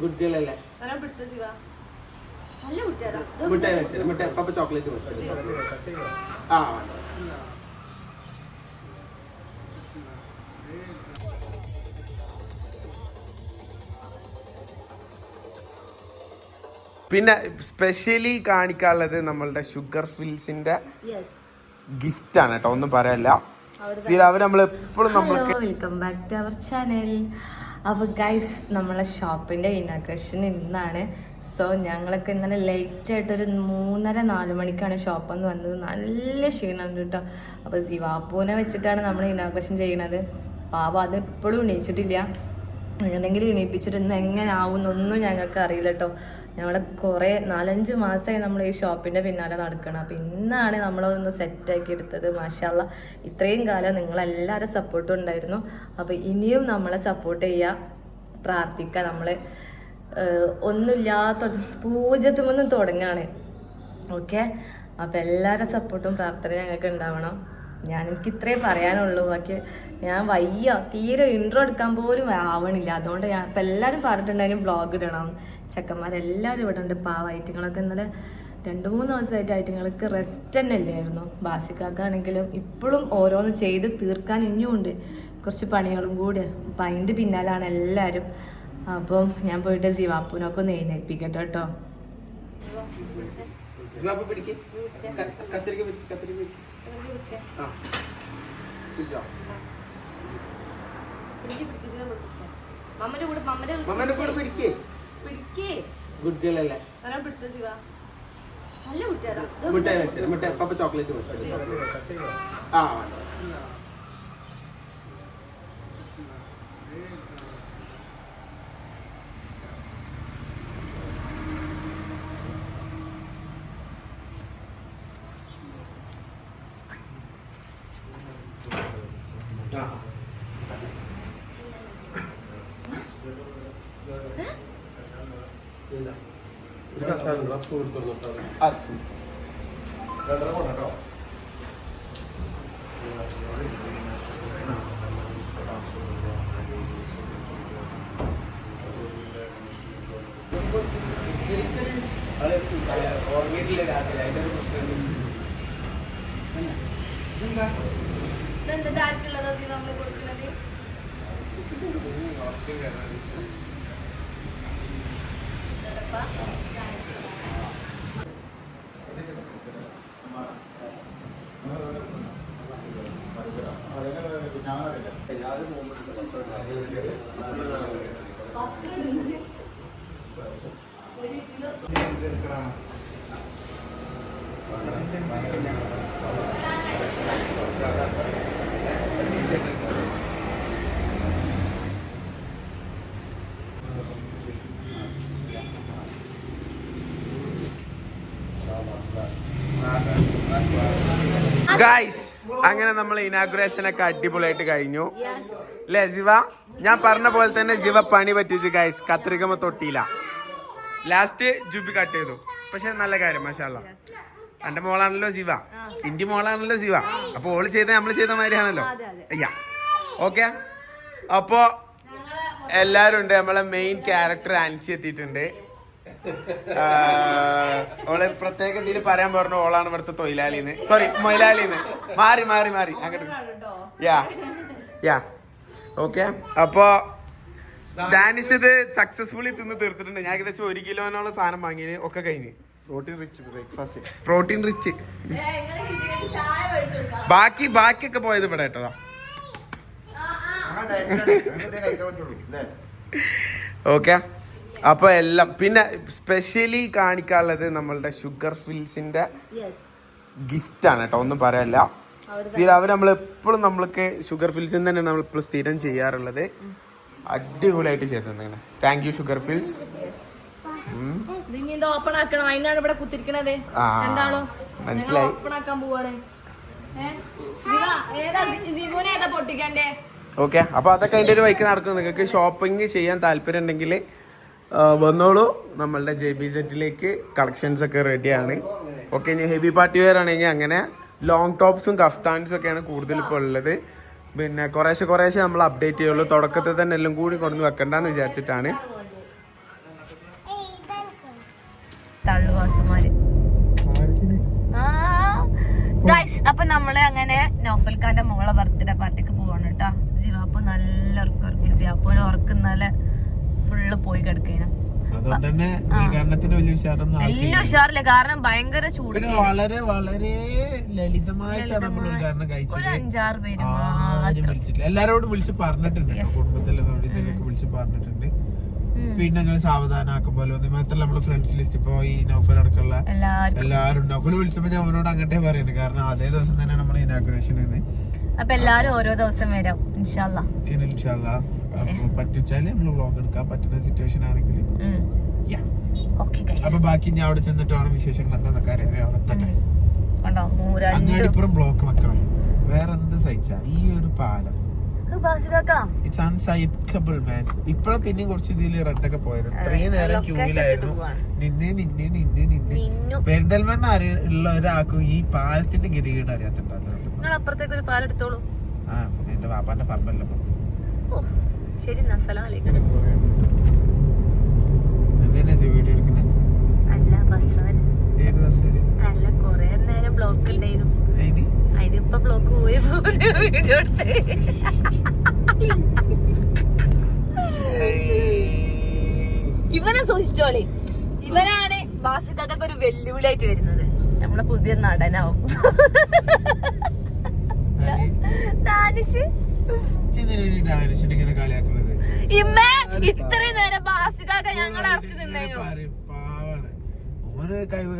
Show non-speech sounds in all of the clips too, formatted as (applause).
Good girl അല്ലേ മിഠായി മിഠായി പപ്പ ചോക്ലേറ്റ് ആ പിന്നെ സ്പെഷ്യലി കാണിക്കാനുള്ളത് നമ്മളുടെ ഷുഗർ ഫിൽസിന്റെ യെസ് ഗിഫ്റ്റ് ആണ് കേട്ടോ ഒന്നും പറയല്ല. സ്ഥിരം അവർ നമ്മൾ എപ്പോഴും നമ്മൾക്ക് വെൽക്കം ബാക്ക് ടു അവർ ചാനൽ അപ്പോൾ ഗൈസ് നമ്മളെ ഷോപ്പിന്റെ ഇനാഗ്രേഷൻ ഇന്നാണ്. സോ ഞങ്ങളൊക്കെ ഇന്നലെ ലേറ്റ് ആയിട്ടൊരു മൂന്നര നാല് മണിക്കാണ് ഷോപ്പിൽ നിന്ന് വന്നത്. നല്ല ക്ഷീണമുണ്ട് കേട്ടോ അപ്പോൾ ശിവാപ്പൂനെ വെച്ചിട്ടാണ് നമ്മൾ ഇനാഗ്രേഷൻ ചെയ്യണത്. പാവ അത് എപ്പോഴും എണീച്ചിട്ടില്ല എങ്ങനെങ്കിലും എണീപ്പിച്ചിട്ട് എങ്ങനെ ആവുന്നൊന്നും ഞങ്ങൾക്ക് അറിയില്ല കേട്ടോ ഞങ്ങൾ കുറേ നാലഞ്ച് മാസമായി നമ്മൾ ഈ ഷോപ്പിന്റെ പിന്നാലെ നടക്കണം. അപ്പം ഇന്നാണ് നമ്മളതൊന്ന് സെറ്റാക്കി എടുത്തത്. മാഷാല്ല ഇത്രയും കാലം നിങ്ങളെല്ലാവരും സപ്പോർട്ടും ഉണ്ടായിരുന്നു. അപ്പോൾ ഇനിയും നമ്മളെ സപ്പോർട്ട് ചെയ്യുക പ്രാർത്ഥിക്കുക നമ്മൾ ഒന്നുമില്ലാത്ത പൂജ്യത്തുമൊന്നും തുടങ്ങാണ്. ഓക്കെ? അപ്പോൾ എല്ലാവരുടെ സപ്പോർട്ടും പ്രാർത്ഥന ഞങ്ങൾക്ക് ഉണ്ടാവണം. ഞാൻ എനിക്ക് ഇത്രേ പറയാനുള്ളൂ. ബാക്കി ഞാൻ വയ്യ. തീരെ ഇൻട്രോ എടുക്കാൻ പോലും ആവണില്ല. അതുകൊണ്ട് ഞാൻ ഇപ്പം എല്ലാവരും പറഞ്ഞിട്ടുണ്ടായിരുന്നു വ്ളോഗ് ഇടണം. ചെക്കന്മാരെല്ലാവരും ഇവിടെ ഉണ്ട് വൈറ്റിങ്ങളൊക്കെ ഇന്നലെ രണ്ട് മൂന്ന് ദിവസമായിട്ട് ഐറ്റങ്ങൾക്ക് റെസ്റ്റ് തന്നെ ഇല്ലായിരുന്നു. ബാസിക്കാക്കാണെങ്കിലും ഇപ്പോഴും ഓരോന്ന് ചെയ്ത് തീർക്കാൻ ഇനിയും ഉണ്ട്. കുറച്ച് പണികളും കൂടി. അപ്പം അതിന്റെ പിന്നാലാണ് എല്ലാവരും അപ്പം ഞാൻ പോയിട്ട് ജീവാപ്പൂനൊക്കെ ഒന്ന് എഴുന്നേൽപ്പിക്കട്ടെ കേട്ടോ. ഗുഡ് ഗേൾ അല്ലേ? പിടിച്ചോ ശിവ. നല്ല കുട്ടിയാടാ. മിഠായി വെച്ചത് മിഠായി പപ്പ ചോക്ലേറ്റ് വെച്ചത് ആ. എന്താ? ആ, സ്കൂൾ. ഓർമ്മയിട്ടില്ല രാത്രി അതിന്റെ ഒരു പ്രശ്നം ഇതെന്താ ആർക്കുള്ളതാ ശിവ നമ്മൾ കൊടുക്കുന്നത് ഇതെന്താപ്പാ? ഗൈസ് അങ്ങനെ നമ്മൾ ഇനാഗുറേഷൻ ഒക്കെ അടിപൊളിയായിട്ട് കഴിഞ്ഞു. അല്ലേ ശിവ? ഞാൻ പറഞ്ഞ പോലെ തന്നെ ശിവ പണി പറ്റിച്ചു ഗൈസ് കത്രികമ തൊട്ടിയില്ല. ലാസ്റ്റ് ജൂബി കട്ട് ചെയ്തു. പക്ഷെ നല്ല കാര്യം മഷാല്ല എന്റെ മോളാണല്ലോ ശിവ. ഇന്റെ മോളാണല്ലോ ശിവ. അപ്പൊ ഓൾ ചെയ്ത നമ്മൾ ചെയ്ത മാതിരിയാണല്ലോ. അയ്യാ. ഓക്കെ? അപ്പോ എല്ലാരും ഉണ്ട്. നമ്മളെ മെയിൻ ക്യാരക്ടർ ആൻസി എത്തിയിട്ടുണ്ട്. ഓൾ പ്രത്യേക എന്തെങ്കിലും പറയാൻ പറഞ്ഞു ഓളാണ് ഇവിടുത്തെ തൊഴിലാളിന്ന് സോറി മൊയിലാളിന്ന് മാറി മാറി മാറി അങ്ങോട്ട് യാ യാ ഓക്കെ അപ്പോ ഡാനിഷ് ഇത് സക്സസ്ഫുള്ളി തിന്ന് തീർത്തിട്ടുണ്ട് ഞാൻ ഏകദേശം ഒരു കിലോനോളം സാധനം വാങ്ങിയത് ഒക്കെ കഴിഞ്ഞ് പ്രോട്ടീൻ റിച്ച് ബ്രേക്ക്ഫാസ്റ്റ് പ്രോട്ടീൻ ബാക്കി ബാക്കിയൊക്കെ പോയത് ഇവിടെ കേട്ടോ ഓക്കെ അപ്പൊ എല്ലാം പിന്നെ സ്പെഷ്യലി കാണിക്കാനുള്ളത് നമ്മളുടെ ഷുഗർ ഫിൽസിന്റെ. ഗിഫ്റ്റ് ആണ് കേട്ടോ ഒന്നും പറയല്ല. സ്ഥിരം അവർ നമ്മൾ എപ്പോഴും നമ്മൾക്ക് ഷുഗർ ഫിൽസിൽ തന്നെ നമ്മൾ ഇപ്പോൾ സ്ഥിരം ചെയ്യാറുള്ളത്. അടിപൊളിയായിട്ട് ചെയ്തു തന്നെ thank you sugar fills open ആക്കണം. അതിനാണ് ഇവിടെ കുത്തിരിക്കണത്. ആ, രണ്ടാളോ മനസ്സിലായി. ഓപ്പൺ ആക്കാൻ പോവാണ്. ഓക്കെ അപ്പൊ അതൊക്കെ അതിന്റെ ഒരു വൈക്ക് നടക്കും. നിങ്ങൾക്ക് ഷോപ്പിംഗ് ചെയ്യാൻ താല്പര്യം ഉണ്ടെങ്കിൽ വന്നോളൂ. നമ്മളുടെ ജെ ബി സെറ്റിലേക്ക് കളക്ഷൻസ് ഒക്കെ റെഡിയാണ് ഓക്കെ ഇനി ഹെവി പാർട്ടി വെയർ ആണെങ്കിൽ അങ്ങനെ ലോങ് ടോപ്സും കഫ്താൻസും ഒക്കെയാണ് കൂടുതൽ ഇപ്പോൾ ഉള്ളത്. പിന്നെ കുറേശ്ശെ കുറേശ്ശെ നമ്മൾ അപ്ഡേറ്റ് ചെയ്യുള്ളൂ. തുടക്കത്തിൽ തന്നെ എല്ലാം കൂടി കൊണ്ടു വെക്കണ്ടെന്ന് വിചാരിച്ചിട്ടാണ്. അപ്പൊ നമ്മൾ അങ്ങനെ നോഫൽ ഖാന്റെ മോളെ ബർത്ത്ഡേ പാർട്ടിക്ക് പോവാണ് കേട്ടോ. ജിവാപ്പോ നല്ല ഉറക്കം ഉറക്കി. ജിവാപ്പോനെ ഉറക്കുന്നല്ല ഫുള്ള് പോയി ഉഷാറൊന്നും എല്ലാം ഉഷാറില്ല. കാരണം ഭയങ്കര ചൂട് വളരെ വളരെ ലളിതമായിട്ടാണ് നമ്മൾ ഉദ്ഘാടനം ഒരു കഴിച്ചത്. അഞ്ചാറ് പേര് ആരും വിളിച്ചിട്ടില്ല. എല്ലാരോടും വിളിച്ച് പറഞ്ഞിട്ടുണ്ട്. കേട്ടോ. കുടുംബത്തിലെ തൊഴിലൊക്കെ വിളിച്ച് പറഞ്ഞിട്ടുണ്ട്. പിന്നെ അങ്ങനെ സാവധാനാക്കും പോലെ വന്ന്. മാത്രമല്ല നമ്മളെ ഫ്രണ്ട്സ് ലിസ്റ്റ് ഇപ്പൊ ഈ നൗഫൽ അടക്കമുള്ള എല്ലാരും എല്ലാരും നൗഫൽ വിളിച്ചപ്പോ ഞാൻ അവനോട് അങ്ങോട്ടേ പറയുന്നത് കാരണം അതേ ദിവസം തന്നെ നമ്മുടെ ഇനാഗുറേഷൻ അപ്പൊ എല്ലാരും ഓരോ ദിവസം വരാം ഇൻഷാല്ല പറ്റിച്ചാൽ നമ്മൾ വ്ളോഗ് എടുക്കാൻ പറ്റുന്ന സിറ്റുവേഷൻ ആണെങ്കിൽ അപ്പൊ ബാക്കി ഞാൻ അവിടെ ചെന്നിട്ടാണ് വിശേഷങ്ങൾ എന്താന്നൊക്കെ അങ്ങാടിപ്പുറം ബ്ലോക്ക് മക്കളെ. വേറെ എന്ത് സഹിച്ച? ഈ ഒരു പാലം. ഇറ്റ്സ് അൺസൈക്കബിൾ മാൻ കുറച്ച് ഇതിൽ റെഡൊക്കെ പോയത്. ഇത്രയും നേരം ക്യൂവിലായിരുന്നു. നിന്നെ നിന്നെ നിന്നെ പെരിന്തൽമണ്ണ ഉള്ള ഒരാൾക്കും ഈ പാലത്തിന്റെ ഗതികേട് അറിയാത്തുണ്ടല്ലോ നിങ്ങൾ അപ്പുറത്തേക്ക് ഒരു പാലെടുത്തോളൂ. ആ പിന്നെ എന്റെ വാപ്പാന്റെ പറമ്പല്ല ഓ ശരി വീഡിയോ എടുക്കുന്നത് അല്ല ഏത് അല്ല കൊറേ നേരം ബ്ലോക്ക് ഉണ്ടായിരുന്നു അതിന് അതിനിപ്പൊ ബ്ലോക്ക് പോയി വീഡിയോ എടുത്തേ. ഇവനെ സൂക്ഷിച്ചോളി. ഇവനാണ് ബാസിക്കൊക്കെ ഒരു വെല്ലുവിളിയായിട്ട് വരുന്നത്. നമ്മളെ പുതിയ നടനാവും. കളിയാക്കുന്നത്? ഇമ്മ ഇത്രയും നേരം ബാസികാക്ക ഞങ്ങൾ അറച്ചു നിന്നു കഴിവ്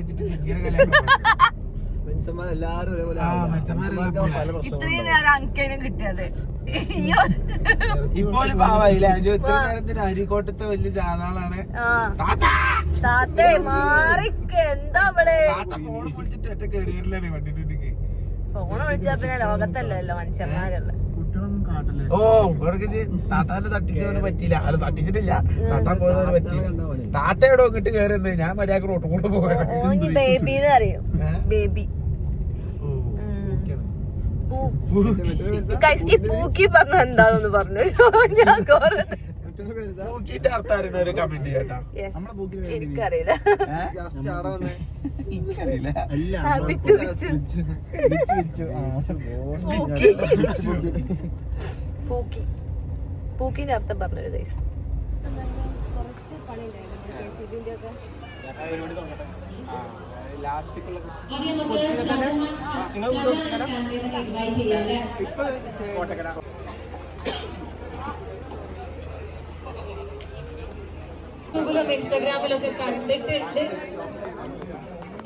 വെച്ചിട്ട് ഇങ്ങനെ കളിയാക്കുന്നത് ഇത്രയും നേരം അങ്കേനും കിട്ടിയത്. അയ്യോ. ഇപ്പോഴും പാവായില്ല? ഇത്ര നേരത്തിന് അരിക്കോട്ടത്തെ വലിയ ജാതാളാണ് താത്ത! മാറിക്ക്. എന്താ അവൾ? ഫോണ് വിളിച്ചാ പിന്നെ ലോകത്തല്ലല്ലോ മനുഷ്യന്മാരല്ല. ഓ താത്താനെ തട്ടിച്ചവന് പറ്റിയില്ല. അത് തട്ടിച്ചിട്ടില്ല. തട്ടാൻ പോയവന് പറ്റിയില്ല താത്ത എവിടെ ഇങ്ങോട്ട് കയറുന്നത് ഞാൻ മര്യാദ റോട്ടുകൂടെ അറിയും ബേബി. ഈ പൂക്കി പറഞ്ഞ എന്താണെന്ന് പറഞ്ഞു. (laughs) ഞാൻ നോക്കിയിട്ട് അർത്ഥം അറിയണ ഒരു കമന്റ് കേട്ടാ Yes. എനിക്കറിയില്ല. എനിക്കറിയില്ല. ആ, പിച്ചു പിച്ചു. പൂക്കി. പൂക്കിന്റെ അർത്ഥം പറഞ്ഞൊരു ദിവസം യൂട്യൂബിലും ഇൻസ്റ്റാഗ്രാമിലും ഒക്കെ കണ്ടിട്ടുണ്ട്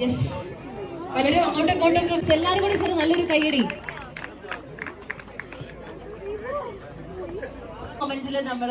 യെസ് പലരും അങ്ങോട്ടും ഇങ്ങോട്ടൊക്കെ എല്ലാരും കൂടി സാർ നല്ലൊരു കൈയടി മൊമെന്റിൽ നമ്മൾ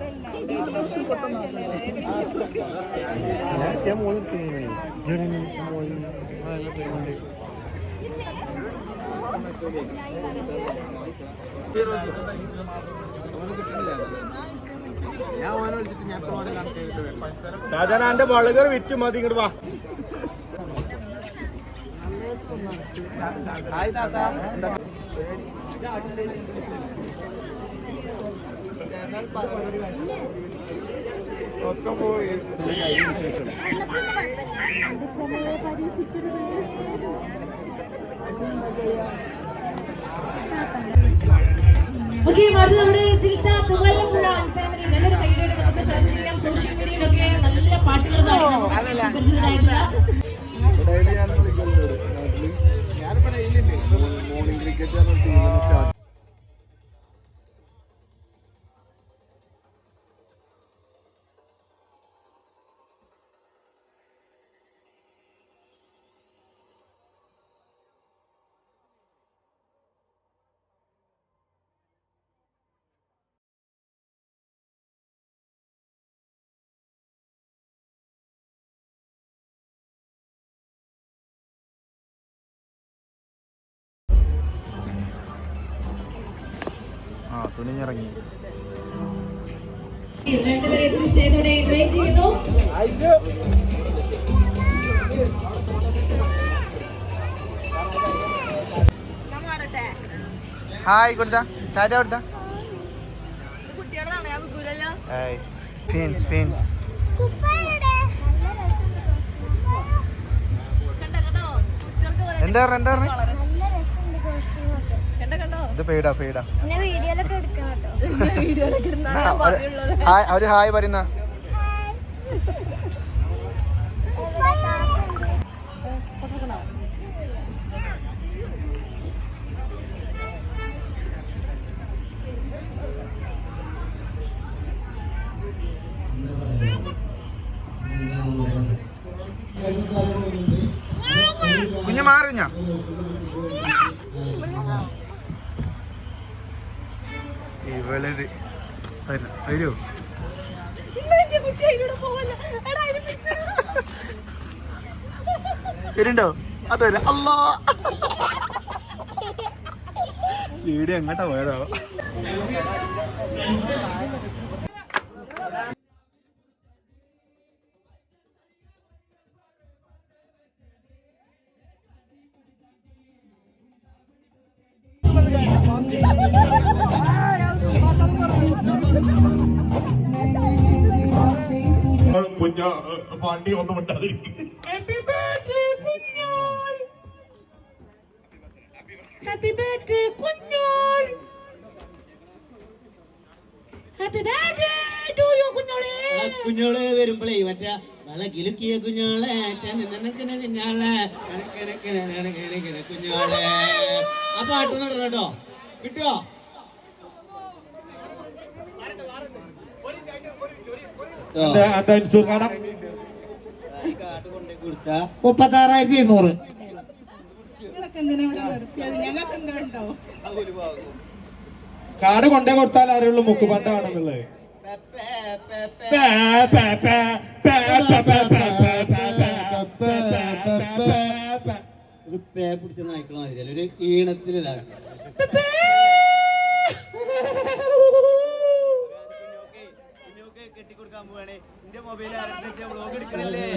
ഷാജാനാന്റെ വളകർ വിറ്റ് മതി ഇങ്ങോട്ട് വാ. ഒക്കെ പോയി ഓക്കെ അടുത്ത നമ്മുടെ ജിൽഷ തുവല്ലപ്പുഴ ഫാമിലി നല്ലൊരു കൈയ്യടി നമുക്ക് സെർച്ച് ചെയ്യാം. സോഷ്യൽ മീഡിയയിലൊക്കെ നല്ല പാട്ടുകൾ പാടി മോർണിംഗ് ക്രിക്കറ്റ് തുണിഞ്ഞിറങ്ങി ഹായ് കൊടുത്ത ടാറ്റ ഫിൻസ് ഫിൻസ്. എന്താ പറഞ്ഞ എന്താ പറഞ്ഞ? ഇത് പെയ്ഡാ പെയ്ഡാ. അവർ ഹായ് പറയുന്ന. കുഞ്ഞു മാറിഞ്ഞ വരൂ. വരുണ്ടോ? അതല്ല അല്ലാ. വീഡിയോ എങ്ങോട്ടാ പോയതാവോ വണ്ടി ഒന്നും കുഞ്ഞോളെ. കുഞ്ഞോൾ വരുമ്പോഴേ മറ്റേ വള കിലുക്കിയ കുഞ്ഞോളെ കുഞ്ഞോളെ. കുഞ്ഞാളെ കനക്കനക്കനനനക്കനക്കന കുഞ്ഞോളെ. ആ പാട്ടൊന്നും ഇടണം കേട്ടോ. കിട്ടുവോ മുപ്പത്താറായിരത്തി എണ്ണൂറ് കാട് കൊണ്ടേ കൊടുത്താൽ ആരെയുള്ളൂ മുക്കുപാട്ടാണെന്നുള്ളത് ഒരു പേ പിടിച്ച നായ്ക്കളെ ഒരു ഈണത്തിൽ ഇതാണ് കെട്ടിക്കൊടുക്കാൻ പോവാണ് എന്റെ മൊബൈൽ വ്ളോഗ് എടുക്കണല്ലേ